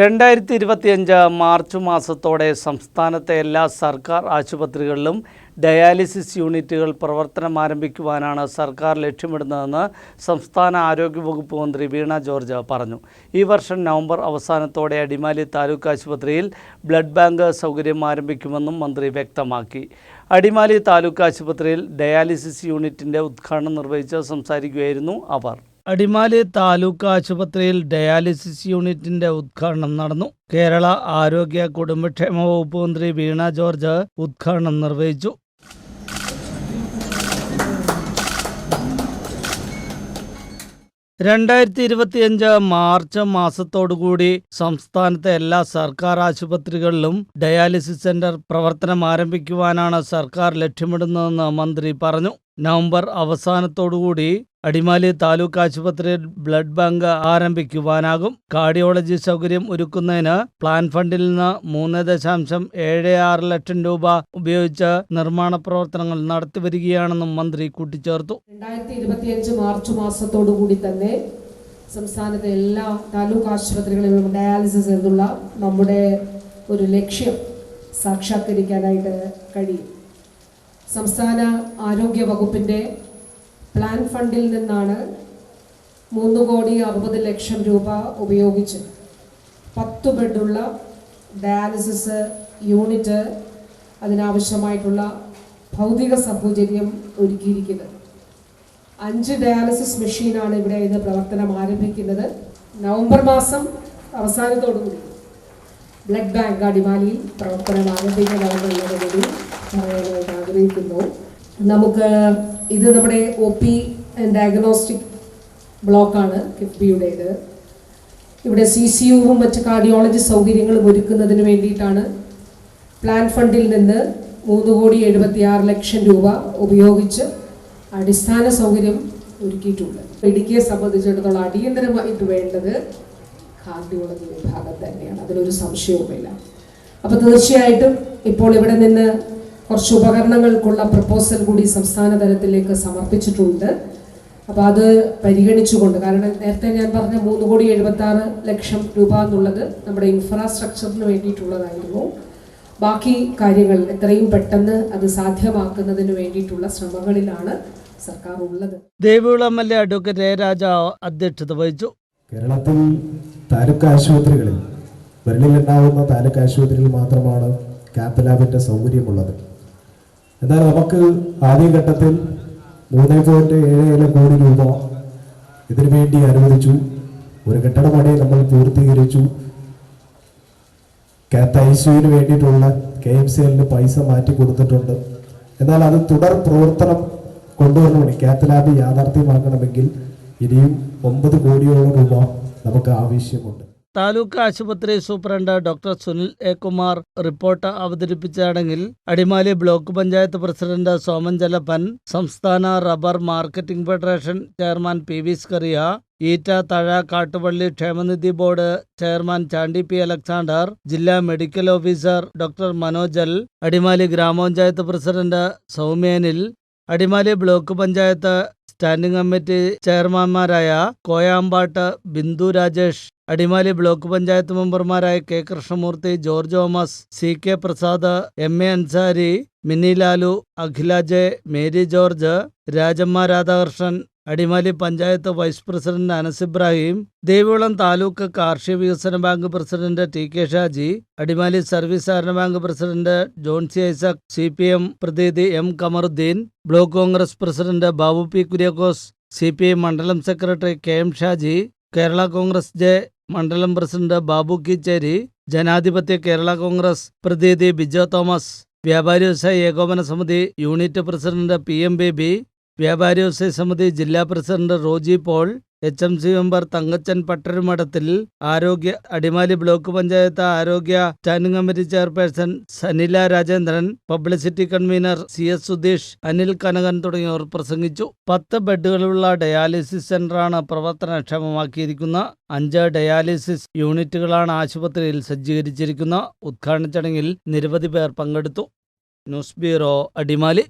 രണ്ടായിരത്തി ഇരുപത്തിയഞ്ച് മാർച്ച് മാസത്തോടെ സംസ്ഥാനത്തെ എല്ലാ സർക്കാർ ആശുപത്രികളിലും ഡയാലിസിസ് യൂണിറ്റുകൾ പ്രവർത്തനം ആരംഭിക്കുവാനാണ് സർക്കാർ ലക്ഷ്യമിടുന്നതെന്ന് സംസ്ഥാന ആരോഗ്യവകുപ്പ് മന്ത്രി വീണ ജോർജ് പറഞ്ഞു. ഈ വർഷം നവംബർ അവസാനത്തോടെ അടിമാലി താലൂക്ക് ആശുപത്രിയിൽ ബ്ലഡ് ബാങ്ക് സൗകര്യം ആരംഭിക്കുമെന്നും മന്ത്രി വ്യക്തമാക്കി. അടിമാലി താലൂക്ക് ആശുപത്രിയിൽ ഡയാലിസിസ് യൂണിറ്റിന്റെ ഉദ്ഘാടനം നിർവഹിച്ച് സംസാരിക്കുകയായിരുന്നു അവർ. അടിമാലി താലൂക്ക് ആശുപത്രിയിൽ ഡയാലിസിസ് യൂണിറ്റിന്റെ ഉദ്ഘാടനം നടന്നു. കേരള ആരോഗ്യ കുടുംബക്ഷേമ വകുപ്പ് മന്ത്രി വീണ ജോർജ് ഉദ്ഘാടനം നിർവഹിച്ചു. രണ്ടായിരത്തി ഇരുപത്തിയഞ്ച് മാർച്ച് മാസത്തോടുകൂടി സംസ്ഥാനത്തെ എല്ലാ സർക്കാർ ആശുപത്രികളിലും ഡയാലിസിസ് സെന്റർ പ്രവർത്തനം ആരംഭിക്കുവാനാണ് സർക്കാർ ലക്ഷ്യമിടുന്നതെന്ന് മന്ത്രി പറഞ്ഞു. നവംബർ അവസാനത്തോടുകൂടി അടിമാലി താലൂക്ക് ആശുപത്രിയിൽ ബ്ലഡ് ബാങ്ക് ആരംഭിക്കുവാനാകും. കാർഡിയോളജി സൗകര്യം ഒരുക്കുന്നതിന് പ്ലാൻ ഫണ്ടിൽ നിന്ന് മൂന്ന് ദശാംശം ഏഴ് ആറ് ലക്ഷം രൂപ ഉപയോഗിച്ച് നിർമ്മാണ പ്രവർത്തനങ്ങൾ നടത്തിവരികയാണെന്നും മന്ത്രി കൂട്ടിച്ചേർത്തു. രണ്ടായിരത്തി ഇരുപത്തിയഞ്ച് മാർച്ച് മാസത്തോടു കൂടി തന്നെ സംസ്ഥാനത്തെ എല്ലാ താലൂക്ക് ആശുപത്രികളിലും ഡയാലിസിസ് എന്നുള്ള നമ്മുടെ ഒരു ലക്ഷ്യം സാക്ഷാത്കരിക്കാനായിട്ട് കഴിയും. സംസ്ഥാന ആരോഗ്യ വകുപ്പിന്റെ പ്ലാൻ ഫണ്ടിൽ നിന്നാണ് മൂന്ന് കോടി അറുപത് ലക്ഷം രൂപ ഉപയോഗിച്ച് പത്ത് ബെഡുള്ള ഡയാലിസിസ് യൂണിറ്റ് അതിനാവശ്യമായിട്ടുള്ള ഭൗതിക സാഹചര്യം ഒരുക്കിയിരിക്കുന്നത്. അഞ്ച് ഡയാലിസിസ് മെഷീനാണ് ഇവിടെ ഇത് പ്രവർത്തനം ആരംഭിക്കുന്നത്. നവംബർ മാസം അവസാനത്തോടുകൂടി ബ്ലഡ് ബാങ്ക് അടിമാലിയിൽ പ്രവർത്തനം ആരംഭിക്കാനാവുന്നതിനോടുകൂടി പറയാനായിട്ട് ആഗ്രഹിക്കുന്നു. നമുക്ക് ഇത് നമ്മുടെ ഒ പി ഡയഗ്നോസ്റ്റിക് ബ്ലോക്കാണ് കിഫ്ബിയുടേത് ഇവിടെ സി സി യുവും മറ്റ് കാർഡിയോളജി സൗകര്യങ്ങളും ഒരുക്കുന്നതിന് വേണ്ടിയിട്ടാണ് പ്ലാൻ ഫണ്ടിൽ നിന്ന് മൂന്ന് കോടി എഴുപത്തി ആറ് ലക്ഷം രൂപ ഉപയോഗിച്ച് അടിസ്ഥാന സൗകര്യം ഒരുക്കിയിട്ടുണ്ട്. ഇടുക്കിയെ സംബന്ധിച്ചിടത്തോളം അടിയന്തരമായിട്ട് വേണ്ടത് കാർഡിയോളജി വിഭാഗം തന്നെയാണ്. അതിലൊരു സംശയവുമില്ല. അപ്പോൾ തീർച്ചയായിട്ടും ഇപ്പോൾ ഇവിടെ നിന്ന് കുറച്ച് ഉപകരണങ്ങൾക്കുള്ള പ്രപ്പോസൽ കൂടി സംസ്ഥാന തലത്തിലേക്ക് സമർപ്പിച്ചിട്ടുണ്ട്. അപ്പോൾ അത് പരിഗണിച്ചുകൊണ്ട് കാരണം നേരത്തെ ഞാൻ പറഞ്ഞ മൂന്ന് കോടി എഴുപത്തി ആറ് ലക്ഷം രൂപ എന്നുള്ളത് നമ്മുടെ ഇൻഫ്രാസ്ട്രക്ചറിന് വേണ്ടിയിട്ടുള്ളതായിരുന്നു. ബാക്കി കാര്യങ്ങൾ എത്രയും പെട്ടെന്ന് അത് സാധ്യമാക്കുന്നതിന് വേണ്ടിയിട്ടുള്ള ശ്രമങ്ങളിലാണ് സർക്കാർ ഉള്ളത് Devikulam M L A advocate Raja അധ്യക്ഷത വഹിച്ചു. കേരളത്തിൽ താലൂക്ക് ആശുപത്രികളിൽ വിരലിലുണ്ടാവുന്ന താലൂക്ക് ആശുപത്രികളിൽ മാത്രമാണ് കാത്ത് ലാബിന്റെ സൗകര്യമുള്ളത്. എന്നാൽ നമുക്ക് ആദ്യഘട്ടത്തിൽ മൂന്ന് പോയിന്റ് ഏഴ് ഏഴ് കോടി രൂപ ഇതിനു വേണ്ടി അനുവദിച്ചു. ഒരു കെട്ടിടപണി നമ്മൾ പൂർത്തീകരിച്ചു. കാത്ത് ഐ സിയുവിന് വേണ്ടിയിട്ടുള്ള കെ എം സി എല്ലിന് പൈസ മാറ്റി കൊടുത്തിട്ടുണ്ട്. എന്നാൽ അത് തുടർ പ്രവർത്തനം കൊണ്ടുവരണമെങ്കിൽ കാത്ത് ലാബ് യാഥാർത്ഥ്യമാക്കണമെങ്കിൽ ഇനിയും ഒമ്പത് കോടിയോളം രൂപ നമുക്ക് ആവശ്യമുണ്ട്. താലൂക്ക് ആശുപത്രി superintendent doctor Sunil A. Kumar report അവതരിപ്പിച്ച ചടങ്ങിൽ അടിമാലി ബ്ലോക്ക് പഞ്ചായത്ത് പ്രസിഡന്റ് സോമൻ ജലപ്പൻ സംസ്ഥാന rubber marketing federation chairman P V Scaria ഈറ്റ തഴ കാട്ടുപള്ളി ക്ഷേമനിധി board chairman Chandy P Alexander ജില്ലാ മെഡിക്കൽ ഓഫീസർ ഡോക്ടർ മനോജൽ അടിമാലി ഗ്രാമപഞ്ചായത്ത് president സൗമ്യനിൽ Adimali block panchayat standing committee ചെയർമാൻമാരായ Koyampattu Bindu Rajesh Adimali block panchayat മെമ്പർമാരായ K. Krishnamoorthy George Thomas C. K. Prasad M. A. Ansari Mini Lalu Akhila J Mary George Rajamma Radhakrishnan Adimali panchayat vice president Anas Ibrahim Devikulam taluk കാർഷിക വികസന bank president T. K. Shaji Adimali service സഹകരണ bank president Johnsy Isaac C. P. M പ്രതിനിധി M. Kamaruddin block Congress president Babu P. Kuriakose C. P. I മണ്ഡലം secretary K. M. Shaji Kerala Congress J. മണ്ഡലം president Babu Kicheri ജനാധിപത്യ കേരള കോൺഗ്രസ് പ്രതിനിധി Bijo Thomas വ്യാപാരി വ്യവസായ ഏകോപന സമിതി unit president P M Baby വ്യാപാരി വ്യവസായ സമിതി ജില്ലാ president Roji Paul H M C member Thankachan പട്ടരുമഠത്തിൽ ആരോഗ്യ അടിമാലി ബ്ലോക്ക് പഞ്ചായത്ത് ആരോഗ്യ standing committee chairperson Sanila Rajendran publicity convener C S Sudheesh Anil Kanakan തുടങ്ങിയവർ പ്രസംഗിച്ചു. പത്ത് ബെഡുകളുള്ള ഡയാലിസിസ് സെന്ററാണ് പ്രവർത്തനക്ഷമമാക്കിയിരിക്കുന്ന. അഞ്ച് ഡയാലിസിസ് യൂണിറ്റുകളാണ് ആശുപത്രിയിൽ സജ്ജീകരിച്ചിരിക്കുന്ന. ഉദ്ഘാടന ചടങ്ങിൽ നിരവധി പേർ പങ്കെടുത്തു. News bureau Adimali.